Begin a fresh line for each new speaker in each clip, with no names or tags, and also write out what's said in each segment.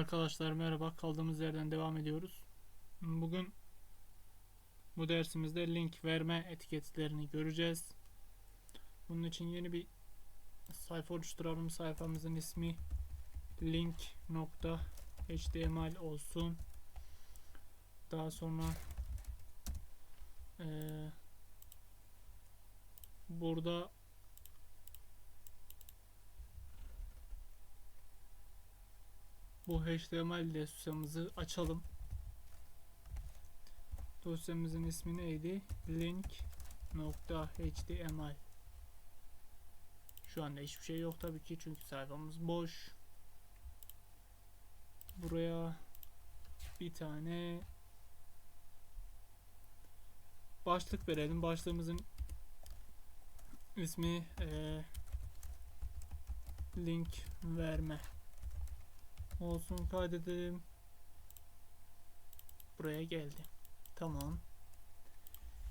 Arkadaşlar merhaba. Kaldığımız yerden devam ediyoruz. Bugün bu dersimizde link verme etiketlerini göreceğiz. Bunun için yeni bir sayfa oluşturalım. Sayfamızın ismi link.html olsun. Daha sonra eee, burada bu HTML dosyamızı açalım. Dosyamızın ismi neydi? link.html Şu anda hiçbir şey yok tabii ki çünkü sayfamız boş. Buraya bir tane başlık verelim. Başlığımızın ismi eee, link verme olsun kaydedelim. Buraya geldi. Tamam.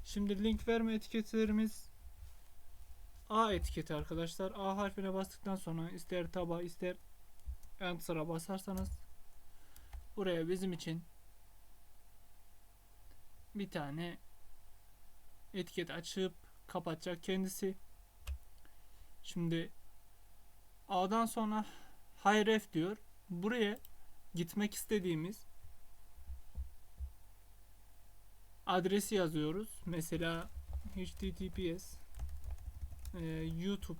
Şimdi link verme etiketlerimiz A etiketi arkadaşlar. A harfine bastıktan sonra ister taba ister enter'a basarsanız buraya bizim için bir tane etiket açıp kapatacak kendisi. Şimdi A'dan sonra href diyor buraya gitmek istediğimiz adresi yazıyoruz. Mesela https e, youtube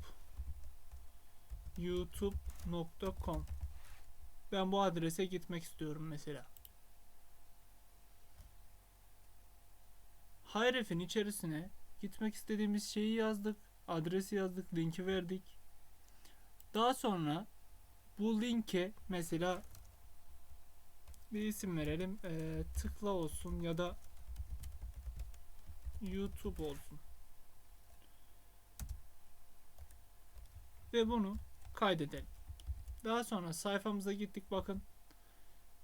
youtube.com ben bu adrese gitmek istiyorum mesela. Href'in içerisine gitmek istediğimiz şeyi yazdık. Adresi yazdık, linki verdik. Daha sonra bu linke mesela bir isim verelim. Ee, tıkla olsun ya da YouTube olsun. Ve bunu kaydedelim. Daha sonra sayfamıza gittik bakın.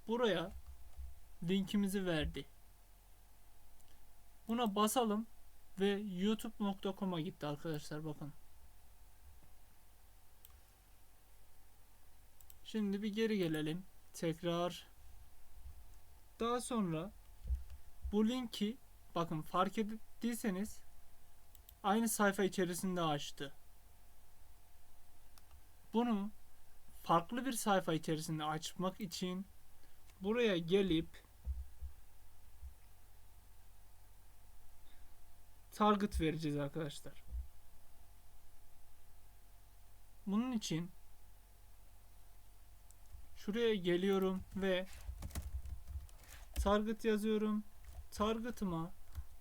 Buraya linkimizi verdi. Buna basalım ve youtube.com'a gitti arkadaşlar bakın. Şimdi bir geri gelelim. Tekrar. Daha sonra bu linki bakın fark ettiyseniz aynı sayfa içerisinde açtı. Bunu farklı bir sayfa içerisinde açmak için buraya gelip target vereceğiz arkadaşlar. Bunun için Şuraya geliyorum ve target yazıyorum. Target'ıma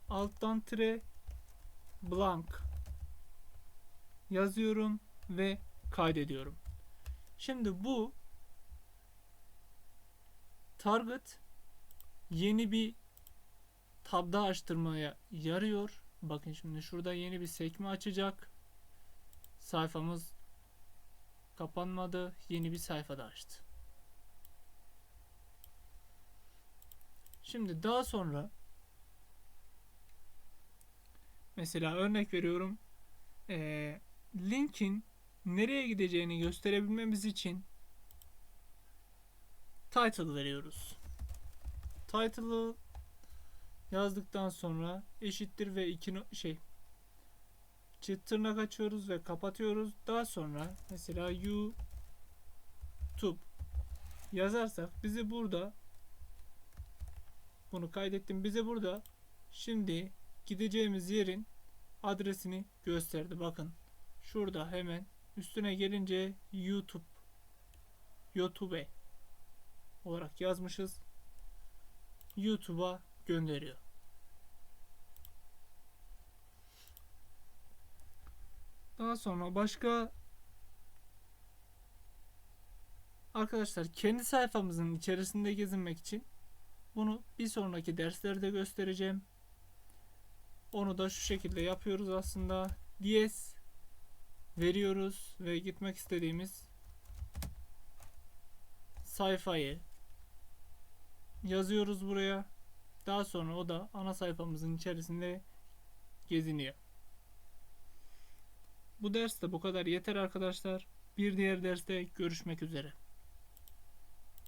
alttan tire blank yazıyorum ve kaydediyorum. Şimdi bu target yeni bir tabda açtırmaya yarıyor. Bakın şimdi şurada yeni bir sekme açacak. Sayfamız kapanmadı. Yeni bir sayfada açtı. Şimdi daha sonra mesela örnek veriyorum ee, linkin nereye gideceğini gösterebilmemiz için title veriyoruz. Title'ı yazdıktan sonra eşittir ve iki şey çift tırnak açıyoruz ve kapatıyoruz. Daha sonra mesela YouTube yazarsak bizi burada bunu kaydettim. Bize burada şimdi gideceğimiz yerin adresini gösterdi. Bakın şurada hemen üstüne gelince YouTube YouTube olarak yazmışız. YouTube'a gönderiyor. Daha sonra başka arkadaşlar kendi sayfamızın içerisinde gezinmek için bunu bir sonraki derslerde göstereceğim. Onu da şu şekilde yapıyoruz aslında. Diyez veriyoruz ve gitmek istediğimiz sayfayı yazıyoruz buraya. Daha sonra o da ana sayfamızın içerisinde geziniyor. Bu ders de bu kadar yeter arkadaşlar. Bir diğer derste görüşmek üzere.